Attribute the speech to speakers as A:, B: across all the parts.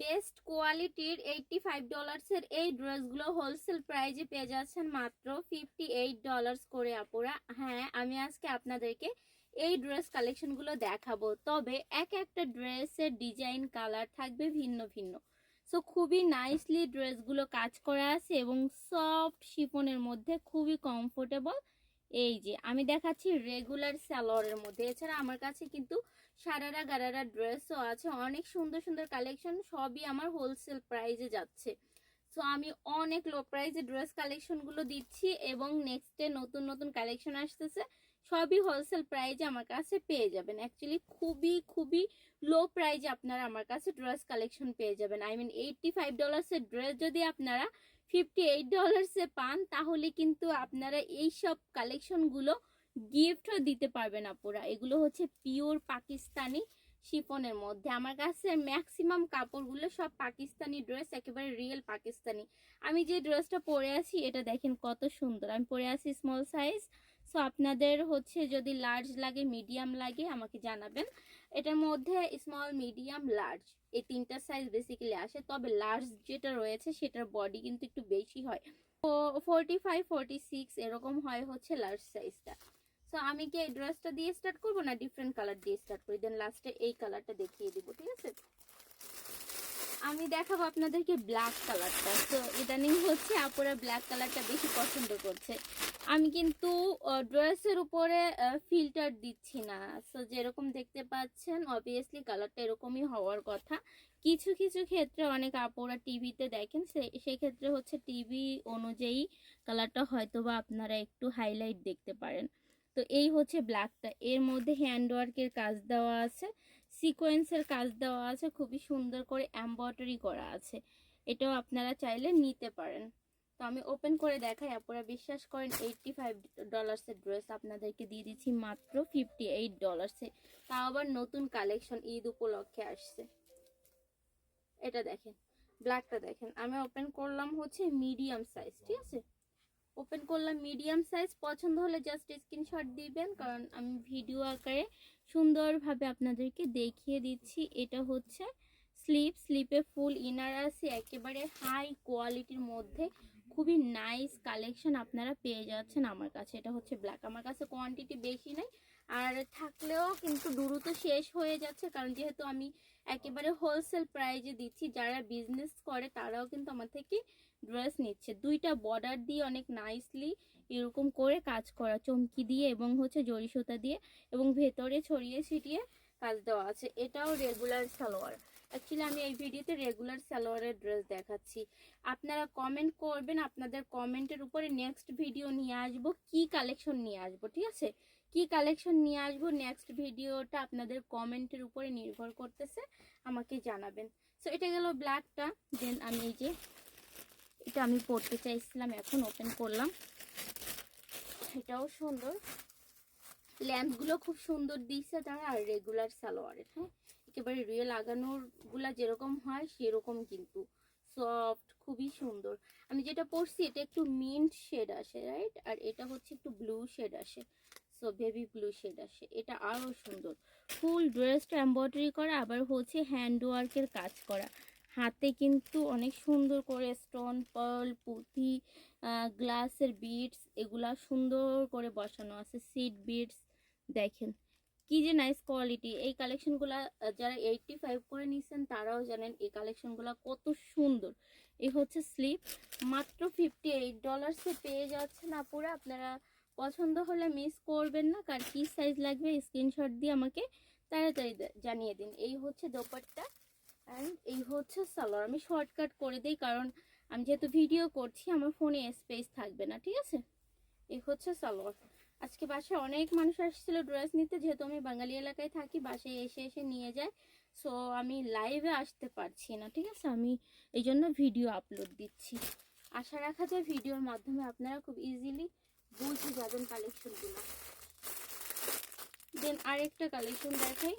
A: Best কোয়ালিটির eighty five ডলার্সের এই ড্রেসগুলো হোলসেল প্রাইজে পেয়ে যাচ্ছেন মাত্র ফিফটি এইট ডলার্স করে, আপুরা। হ্যাঁ আমি আজকে আপনাদেরকে এই ড্রেস কালেকশনগুলো দেখাবো। তবে এক একটা ড্রেসের ডিজাইন কালার থাকবে ভিন্ন ভিন্ন। সো খুবই নাইসলি ড্রেসগুলো কাজ করা আছে এবং সফট শিফনের মধ্যে খুবই কমফোর্টেবল এই যে, আমি দেখাচ্ছি রেগুলার স্যালোয়ারের মধ্যে। এছাড়া আমার কাছে কিন্তু সারারা গারারা ড্রেসও আছে, অনেক সুন্দর সুন্দর কালেকশন সবই আমার হোলসেল প্রাইজে যাচ্ছে। সো আমি অনেক লো প্রাইজে ড্রেস কালেকশনগুলো দিচ্ছি এবং নেক্সটে নতুন নতুন কালেকশন আসতেছে, সবই হোলসেল প্রাইজে আমার কাছে পেয়ে যাবেন। অ্যাকচুয়ালি খুবই খুবই লো প্রাইজে আপনারা আমার কাছে ড্রেস কালেকশন পেয়ে যাবেন। আই মিন এইটটি ফাইভ ডলার্সের ড্রেস যদি আপনারা ফিফটি এইট ডলার্সে পান, তাহলে কিন্তু আপনারা এই সব কালেকশনগুলো গিফটও দিতে পারবেন আপুরা। এগুলো হচ্ছে পিওর পাকিস্তানি শিফনের মধ্যে। আমার কাছে ম্যাক্সিমাম কাপড়গুলো সব পাকিস্তানি ড্রেস একেবারে রিয়েল পাকিস্তানি। আমি যে ড্রেসটা পরে আছি, এটা দেখেন কত সুন্দর। আমি পরে আছি স্মল সাইজ সো আপনাদের হচ্ছে যদি লার্জ লাগে মিডিয়াম লাগে, আমাকে জানাবেন। এটার মধ্যে স্মল মিডিয়াম লার্জ এই তিনটা সাইজ বেসিক্যালি আসে। তবে লার্জ যেটা রয়েছে, সেটার বডি কিন্তু একটু বেশি হয়। ফোরটি ফাইভ ফোরটি সিক্স এরকম হয় হচ্ছে লার্জ সাইজটা সো আমি কি এই ড্রেসটা দিয়ে স্টার্ট করব না ডিফারেন্ট কালার দিয়ে স্টার্ট করি? দেন লাস্টে এই কালারটা দেখিয়ে দিব, ঠিক আছে? আমি দেখাবো আপনাদেরকে ব্ল্যাক কালারটা তো ইদানিং হচ্ছে আপুরা ব্ল্যাক কালারটা বেশি পছন্দ করছে। আমি কিন্তু ড্রেসের উপরে ফিল্টার দিচ্ছি না। সো যেরকম দেখতে পাচ্ছেন অবভিয়াসলি কালারটা এরকমই হওয়ার কথা। কিছু কিছু ক্ষেত্রে অনেক আপুরা টিভিতে দেখেন, সে- সেক্ষেত্রে হচ্ছে টিভি অনুযায়ী কালারটা হয়তো বা আপনারা একটু হাইলাইট দেখতে পারেন। তো এই হচ্ছে ব্ল্যাকটা এর মধ্যে হ্যান্ডওয়ার্কের কাজ দেওয়া আছে সিকোয়েন্সের কাজ দেওয়া আছে, খুবই সুন্দর করে এমব্রয়ডারি করা আছে। এটাও আপনারা চাইলে নিতে পারেন। তো আমি ওপেন করে দেখাই, আপনারা বিশ্বাস করেন এইটটি ফাইভ ডলার্সের ড্রেস আপনাদেরকে দিয়ে দিচ্ছি মাত্র ফিফটি এইট ডলার্সে তাও আবার নতুন কালেকশন ঈদ উপলক্ষে আসছে। এটা দেখেন ব্ল্যাকটা দেখেন। আমি ওপেন করলাম হচ্ছে মিডিয়াম সাইজ ঠিক আছে? ওপেন করলাম মিডিয়াম সাইজ, পছন্দ হলে জাস্ট স্ক্রিনশট দিবেন, কারণ আমি ভিডিও আকারে সুন্দরভাবে আপনাদেরকে দেখিয়ে দিচ্ছি। এটা হচ্ছে স্লিপ স্লিপে ফুল ইনার আছে, একেবারে হাই কোয়ালিটির মধ্যে। খুবই নাইস কালেকশন আপনারা পেয়ে যাচ্ছেন আমার কাছে। এটা হচ্ছে ব্ল্যাক আমার কাছে কোয়ান্টিটি বেশি নেই আর থাকলেও কিন্তু দ্রুত শেষ হয়ে যাচ্ছে, কারণ যেহেতু আমি একেবারে হোলসেল প্রাইজে দিচ্ছি, যারা বিজনেস করে তারাও কিন্তু আমার থেকে ড্রেস নিচ্ছে। দুইটা বর্ডার দিয়ে অনেক নাইসলি এরকম করে কাজ করা, চমকি দিয়ে এবং হচ্ছে জরি সুতা দিয়ে এবং ভেতরে ছড়িয়ে ছিটিয়ে কাজ দেওয়া আছে। এটাও রেগুলার সালোয়ার। অ্যাকচুয়ালি আমি এই ভিডিওতে রেগুলার সালোয়ারের ড্রেস দেখাচ্ছি। আপনারা কমেন্ট করবেন, আপনাদের কমেন্টের উপরে নেক্সট ভিডিও নিয়ে আসব, কি কালেকশন নিয়ে আসব, ঠিক আছে? কি কালেকশন নিয়ে আসব? নেক্সট ভিডিওটা আপনাদের কমেন্টের উপরে নির্ভর করতেছে, আমাকে জানাবেন। সো এটা গেল ব্ল্যাকটা দেন আমি এই যে এটা আমি পড়তে চাইছিলাম, এখন ওপেন করলাম। এটাও সুন্দর। ল্যাম্পগুলো খুব সুন্দর দিচ্ছে তারা, আর রেগুলার সালোয়ারের হ্যাঁ? একেবারে রিয়েল আগানোরগুলা যেরকম হয়, সেরকম কিন্তু। সফট খুবই সুন্দর। আমি যেটা পরছি, এটা একটু মিন্ট শেড আসে রাইট আর এটা হচ্ছে একটু ব্লু শেড আসে। সো বেবি ব্লু শেড আসে এটা আরও সুন্দর। ফুল ড্রেসটা এম্ব্রয়ডারি করা, আবার হচ্ছে হ্যান্ড ওয়ার্কের কাজ করা। হাতে কিন্তু অনেক সুন্দর করে স্টোন পার্ল পুঁথি গ্লাসের বিটস এগুলা সুন্দর করে বসানো আছে সিট বিটস দেখেন। কি যে নাইস কোয়ালিটি এই কালেকশনগুলা যারা এইটটি ফাইভ করে নিচ্ছেন তারাও জানেন এই কালেকশনগুলা কত সুন্দর। এই হচ্ছে স্লিপ মাত্র ফিফটি এইট ডলার্সে পেয়ে যাচ্ছেন আপুরা। আপনারা পছন্দ হলে মিস করবেন না, কার কি সাইজ লাগবে স্ক্রিনশট দিয়ে আমাকে তাড়াতাড়ি জানিয়ে দিন। এই হচ্ছে দোপাট্টা অ্যান্ড এই হচ্ছে সালোয়ার। আমি শর্টকাট করে দিই কারণ আমি যেহেতু ভিডিও করছি, আমার ফোনে স্পেস থাকবে না, ঠিক আছে? এই হচ্ছে সালোয়ার। আজকে বাসায় অনেক মানুষ আসছিল ড্রেস নিতে, যেহেতু আমি বাঙালি এলাকায় থাকি, বাসায় এসে এসে নিয়ে যায়। সো আমি লাইভে আসতে পারছি না, ঠিক আছে? আমি এই জন্য ভিডিও আপলোড দিচ্ছি। আশা রাখা যায় ভিডিওর মাধ্যমে আপনারা খুব ইজিলি বুঝে যাবেন কালেকশনগুলো দেন আরেকটা কালেকশন দেখাই।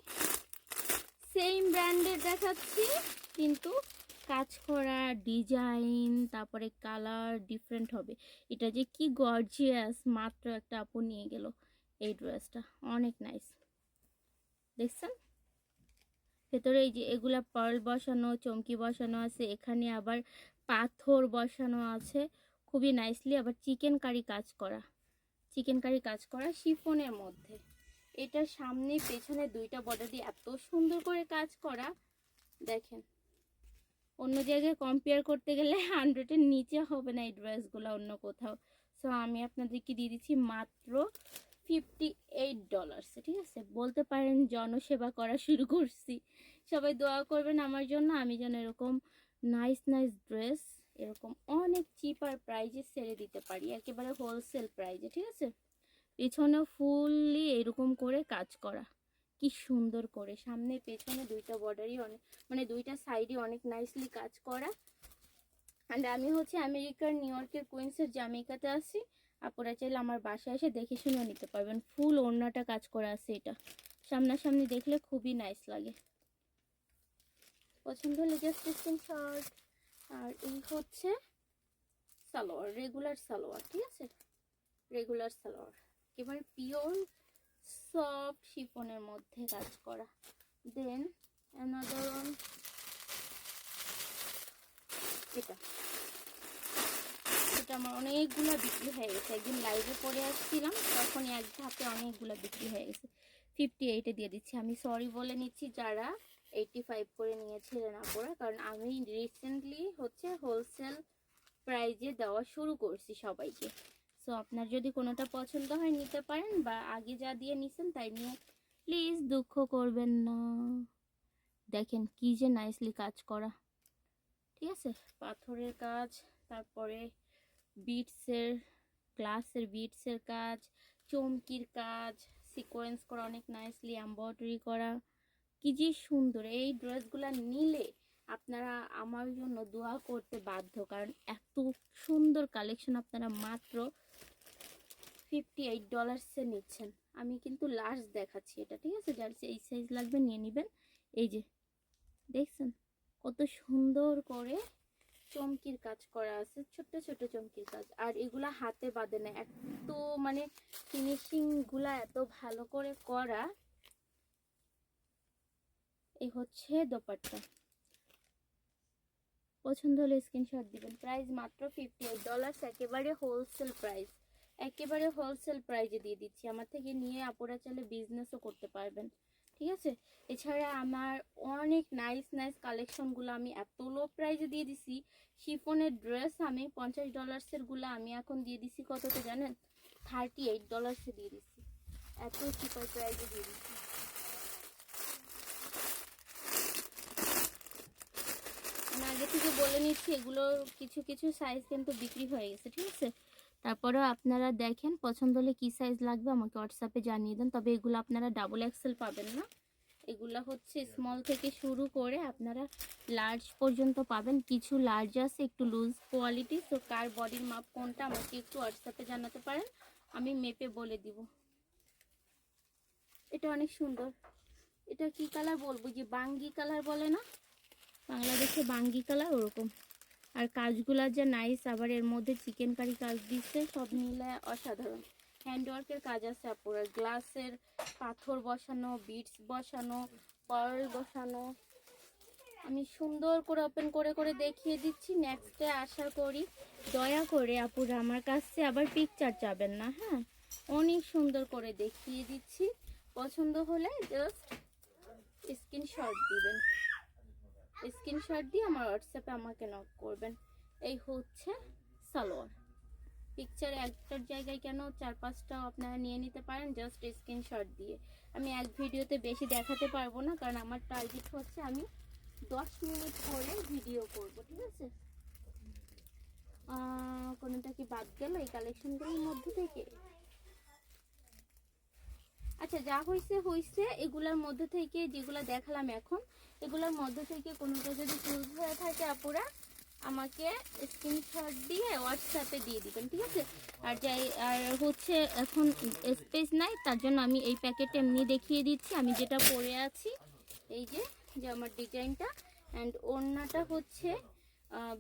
A: সেম ব্র্যান্ডের দেখাচ্ছি, কিন্তু কাজ করা ডিজাইন তারপরে কালার ডিফারেন্ট হবে। এটা যে কি গর্জিয়াস মাত্র একটা আপু নিয়ে গেল এই ড্রেসটা অনেক নাইস দেখছেন? ভেতরে এই যে এগুলা পার্ল বসানো, চমকি বসানো আছে, এখানে আবার পাথর বসানো আছে। খুবই নাইসলি আবার চিকেন কারি কাজ করা। চিকেন কারি কাজ করা শিফনের মধ্যে। এটার সামনে পেছনে দুইটা বর্ডার দিয়ে এত সুন্দর করে কাজ করা। দেখেন, অন্য জায়গায় কম্পেয়ার করতে গেলে হান্ড্রেডের নিচে হবে না এই ড্রেসগুলো অন্য কোথাও। সো আমি আপনাদেরকে দিয়ে দিচ্ছি মাত্র ফিফটি এইট ডলার্স ঠিক আছে? বলতে পারেন জনসেবা করা শুরু করছি। সবাই দোয়া করবেন আমার জন্য, আমি যেন এরকম নাইস নাইস ড্রেস এরকম অনেক চিপার প্রাইজে ছেড়ে দিতে পারি। একেবারে হোলসেল প্রাইজে ঠিক আছে? পেছনে ফুললি এরকম করে কাজ করা। কি সুন্দর করে। সামনে, পেছনে দুইটা বর্ডারই অনেক মানে দুইটা সাইডে অনেক নাইসলি কাজ করা। অ্যান্ড আমি হচ্ছে আমেরিকার নিউ ইয়র্কের কুইন্সের জামেইকাতে আছি। আপনারা চাইলে আমার বাসায় এসে দেখে শুনেও নিতে পারবেন। ফুল ওড়নাটা কাজ করা আছে এটা। সামনাসামনি দেখলে খুবই নাইস লাগে। পছন্দ হলে জাস্ট স্ক্রিনশট আর এই হচ্ছে সালোয়ার রেগুলার সালোয়ার, ঠিক আছে? রেগুলার সালোয়ার। একেবারে পিওর সফট শিফনের মধ্যে কাজ করা। দেন অ্যানাদার এটা। এটা আমার অনেকগুলো বিক্রি হয়ে গেছে। একদিন লাইভে পরে আসছিলাম, তখনই এক ধাপে অনেকগুলো বিক্রি হয়ে গেছে। ফিফটি এইটে দিয়ে দিচ্ছি। আমি সরি বলে নিচ্ছি যারা এইটটি ফাইভ করে নিয়েছিলেন আপনারা। কারণ আমি রিসেন্টলি হচ্ছে হোলসেল প্রাইজে দেওয়া শুরু করছি সবাইকে। সো আপনার যদি কোনোটা পছন্দ হয় নিতে পারেন বা আগে যা দিয়ে নিছেন তাই নিয়ে প্লিজ দুঃখ করবেন না। দেখেন কি যে নাইসলি কাজ করা। ঠিক আছে? পাথরের কাজ, তারপরে বিটসের গ্লাসের বিটসের কাজ, চমকির কাজ সিকোয়েন্স করা অনেক নাইসলি এম্ব্রয়ডারি করা। কি যে সুন্দর। এই ড্রেসগুলো নিলে আপনারা আমার জন্য দোয়া করতে বাধ্য। কারণ এত সুন্দর কালেকশন আপনারা মাত্র ফিফটি এইট ডলার্সে নিচ্ছেন। আমি কিন্তু লাস্ট দেখাচ্ছি এটা, ঠিক আছে? যার এই সাইজ লাগবে নিয়ে নেবেন। এই যে, দেখছেন? কত সুন্দর করে চমকির কাজ করা আছে, ছোট্ট ছোট চমকির কাজ। আর এগুলা হাতে বাঁধে না। এত মানে ফিনিশিংগুলা এত ভালো করে করা এই হচ্ছে দোপাট্টা। পছন্দ হলে স্ক্রিনশট দিবেন। প্রাইস মাত্র ফিফটি এইট ডলার্স একেবারে হোলসেল প্রাইস একেবারে হোলসেল প্রাইজে দিয়ে দিচ্ছি। আমার থেকে নিয়ে আপুরা চাইলে বিজনেসও করতে পারবেন। ঠিক আছে? এছাড়া আমার অনেক নাইস নাইস কালেকশনগুলো আমি এত লো প্রাইজে দিয়ে দিছি। শিফনের ড্রেস আমি পঞ্চাশ ডলার্সেরগুলো আমি এখন দিয়ে দিছি। কততে জানেন? থার্টি এইট ডলার্সে দিয়ে দিছি। এত চিপার প্রাইজে দিয়ে দিছি। আমি আগে থেকে বলে নিচ্ছি এগুলো কিছু কিছু সাইজ কিন্তু বিক্রি হয়ে গেছে, ঠিক আছে? তারপরেও আপনারা দেখেন পছন্দ হলে কী সাইজ লাগবে, আমাকে হোয়াটসঅ্যাপে জানিয়ে দেন। তবে এগুলো আপনারা ডাবল এক্সেল পাবেন না। এগুলো হচ্ছে স্মল থেকে শুরু করে আপনারা লার্জ পর্যন্ত পাবেন। কিছু লার্জ আছে, একটু লুজ কোয়ালিটি সো কার বডির মাপ কোনটা আমাকে একটু হোয়াটসঅ্যাপে জানাতে পারেন, আমি মেপে বলে দিব। এটা অনেক সুন্দর। এটা কি কালার বলব? যে বাঙ্গি কালার বলে না? বাংলাদেশে বাঙ্গি কালার ওরকম। আর কাজগুলা যা নাইস আবার এর মধ্যে চিকেন কারি কাজ দিচ্ছে, সব মিলে অসাধারণ। হ্যান্ডওয়ার্কের কাজ আছে আপনার গ্লাসের পাথর বসানো বিটস বসানো পার্ল বসানো। আমি সুন্দর করে ওপেন করে করে দেখিয়ে দিচ্ছি। নেক্সটে আশা করি, দয়া করে আপুরা আমার কাছে আবার পিকচার চাবেন না হ্যাঁ? অনেক সুন্দর করে দেখিয়ে দিচ্ছি। পছন্দ হলে জাস্ট স্ক্রিনশট দিবেন। স্ক্রিনশট দিয়ে আমার হোয়াটসঅ্যাপে আমাকে নক করবেন। এই হচ্ছে সালোয়ার। পিকচারে একটার জায়গায় কেন চার পাঁচটা আপনারা নিয়ে নিতে পারেন জাস্ট স্ক্রিনশট দিয়ে। আমি এক ভিডিওতে বেশি দেখাতে পারব না, কারণ আমার টার্গেট হচ্ছে আমি দশ মিনিট করে ভিডিও করব, ঠিক আছে? কোনোটা কি বাদ গেল এই কালেকশনগুলোর মধ্যে থেকে? আচ্ছা যা হয়েছে হয়েছে এগুলার মধ্যে থেকে যেগুলো দেখালাম এখন, এগুলোর মধ্যে থেকে কোনোটা যদি চুজ হয়ে থাকে আপুরা, আমাকে স্ক্রিনশট দিয়ে হোয়াটসঅ্যাপে দিয়ে দিবেন, ঠিক আছে? আর যাই, আর হচ্ছে এখন স্পেস নাই, তার জন্য আমি এই প্যাকেটে এমনি দেখিয়ে দিচ্ছি। আমি যেটা পরে আছি, এই যে যে আমার ডিজাইনটা। অ্যান্ড ওড়নাটা হচ্ছে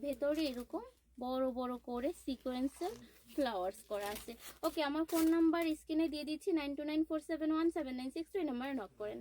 A: ভেতরে এরকম বড় বড় করে সিকোয়েন্সের ফ্লাওয়ার্স করা আছে। ওকে আমার ফোন নাম্বার স্ক্রিনে দিয়ে দিচ্ছি nine two nine four seven one seven nine six two এই নাম্বারে নক করেন।